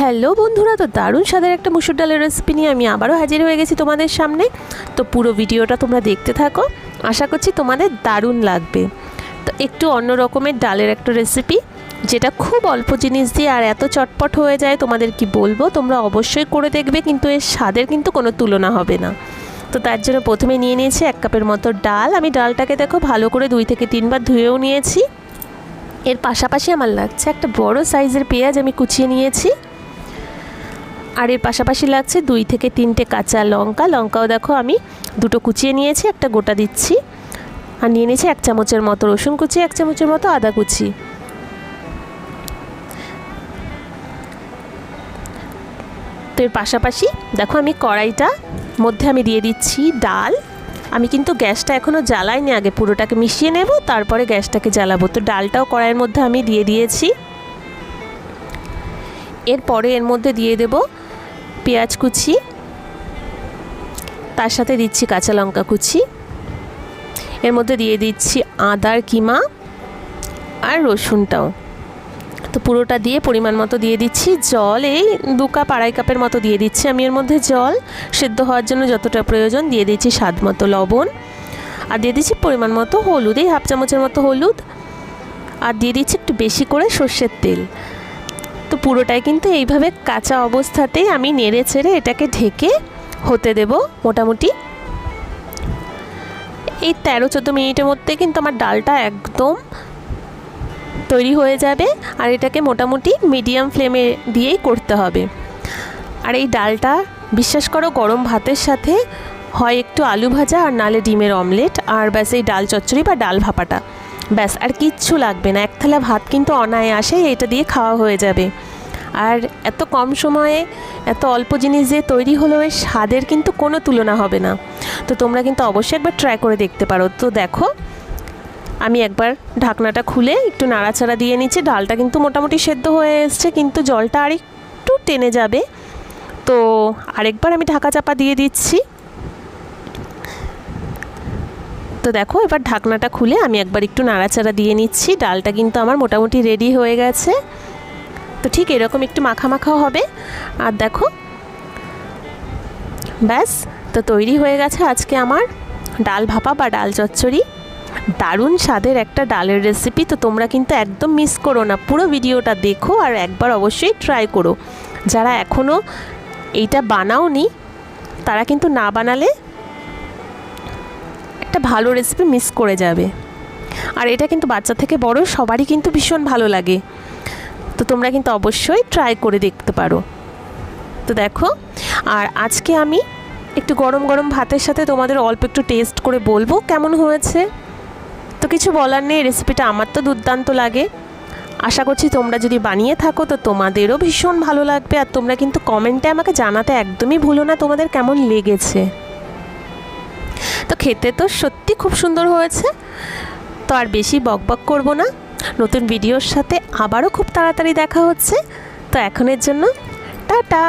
Hello বন্ধুরা, তো দারুণ স্বাদের একটা মুসুর ডালের রেসিপি নিয়ে আমি আবারও হাজির হয়ে গেছি তোমাদের সামনে। তো পুরো ভিডিওটা তোমরা দেখতে থাকো, আশা করছি তোমাদের দারুণ লাগবে। তো একটু অন্য রকমের ডালের একটা রেসিপি যেটা খুব অল্প জিনিস দিয়ে আর এত চটপট হয়ে যায়, তোমাদের কি বলব? তোমরা অবশ্যই করে দেখবে, কিন্তু এর স্বাদের কিন্তু কোনো তুলনা হবে না। তো তার জন্য প্রথমে নিয়ে নিয়েছি এক কাপের মতো ডাল। আমি ডালটাকে দেখো ভালো করে দুই থেকে তিনবার ধুয়েও নিয়েছি। এর পাশাপাশি আমার লাগছে একটা বড় সাইজের পেঁয়াজ আমি কুচিয়ে নিয়েছি। আর এর পাশাপাশি লাগছে দুই থেকে তিনটে কাঁচা লঙ্কা। লঙ্কাও দেখো আমি দুটো কুচিয়ে নিয়েছি, একটা গোটা দিচ্ছি। আর নিয়ে নিয়েছি এক চামচের মতো রসুন কুচি, এক চামচের মতো আদা কুচি। তো এর পাশাপাশি দেখো আমি কড়াইটা মধ্যে আমি দিয়ে দিচ্ছি ডাল। আমি কিন্তু গ্যাসটা এখনও জ্বালাইনি, আগে পুরোটাকে মিশিয়ে নেব, তারপরে গ্যাসটাকে জ্বালাবো। তো ডালটাও কড়াইয়ের মধ্যে আমি দিয়ে দিয়েছি। এরপরে এর মধ্যে দিয়ে দেব পেঁয়াজ কুচি, তার সাথে দিচ্ছি কাঁচা লঙ্কা কুচি। এর মধ্যে দিয়ে দিচ্ছি আদার কিমা আর রসুনটাও। তো পুরোটা দিয়ে পরিমাণ মতো দিয়ে দিচ্ছি জল, এই দু কাপ আড়াই কাপের মতো দিয়ে দিচ্ছি আমি এর মধ্যে জল। সেদ্ধ হওয়ার জন্য যতটা প্রয়োজন দিয়ে দিচ্ছি স্বাদ মতো লবণ। আর দিয়ে দিচ্ছি পরিমাণ মতো হলুদ, এই হাফ চামচের মতো হলুদ। আর দিয়ে দিচ্ছি একটু বেশি করে সর্ষের তেল। তো পুরোটাই কিন্তু এইভাবে কাঁচা অবস্থাতেই আমি নেড়ে ছেড়ে এটাকে ঢেকে হতে দেব মোটামুটি। এই তেরো চোদ্দ মিনিটের মধ্যে কিন্তু আমার ডালটা একদম তৈরি হয়ে যাবে আর এটাকে মোটামুটি মিডিয়াম ফ্লেমে দিয়েই করতে হবে। আর এই ডালটা বিশ্বাস করো গরম ভাতের সাথে হয় একটু আলু ভাজা আর নালে ডিমের অমলেট আর ব্যাস এই ডাল চচ্চড়ি বা ডাল ভাপাটা। ব্যাস, আর কিচ্ছু লাগবে না। এক থালা ভাত কিন্তু অনায়াসে এটা দিয়ে খাওয়া হয়ে যাবে। আর এত কম সময়ে এত অল্প জিনিস দিয়ে তৈরি হলেও এর স্বাদের কিন্তু কোনো তুলনা হবে না। তো তোমরা কিন্তু অবশ্যই একবার ট্রাই করে দেখতে পারো। তো দেখো, আমি একবার ঢাকনাটা খুলে একটু নাড়াচাড়া দিয়ে নিচ্ছি। ডালটা কিন্তু মোটামুটি সেদ্ধ হয়ে এসছে, কিন্তু জলটা আর একটু টেনে যাবে। তো আরেকবার আমি ঢাকা চাপা দিয়ে দিচ্ছি। তো দেখো, এবার ঢাকনাটা খুলে আমি একবার একটু নাড়াচাড়া দিয়ে নিচ্ছি। ডালটা কিন্তু আমার মোটামুটি রেডি হয়ে গেছে। তো ঠিক এরকম একটু মাখা মাখাও হবে। আর দেখো, ব্যাস, তো তৈরি হয়ে গেছে আজকে আমার ডাল ভাপা বা ডাল চচ্চড়ি। দারুণ স্বাদের একটা ডালের রেসিপি তো তোমরা কিন্তু একদম মিস করো না। পুরো ভিডিওটা দেখো আর একবার অবশ্যই ট্রাই করো। যারা এখনও এইটা বানাওনি, তারা কিন্তু না বানালে একটা ভালো রেসিপি মিস করে যাবে। আর এটা কিন্তু বাচ্চা থেকে বড়, সবারই কিন্তু ভীষণ ভালো লাগে। তো তোমরা কিন্তু অবশ্যই ট্রাই করে দেখতে পারো। তো দেখো, আর আজকে আমি একটু গরম গরম ভাতের সাথে তোমাদের অল্প একটু টেস্ট করে বলব কেমন হয়েছে। তো কিছু বলার নেই রেসিপিটা আমার তো দুর্দান্ত লাগে। আশা করছি তোমরা যদি বানিয়ে থাকো, তো তোমাদেরও ভীষণ ভালো লাগবে। আর তোমরা কিন্তু কমেন্টে আমাকে জানাতে একদমই ভুলো না তোমাদের কেমন লেগেছে। তো খেতে তো সত্যি খুব সুন্দর হয়েছে। তো আর বেশি বকবক করব না। নতুন ভিডিওর সাথে আবারও খুব তাড়াতাড়ি দেখা হচ্ছে। তো এখনের জন্য টাটা।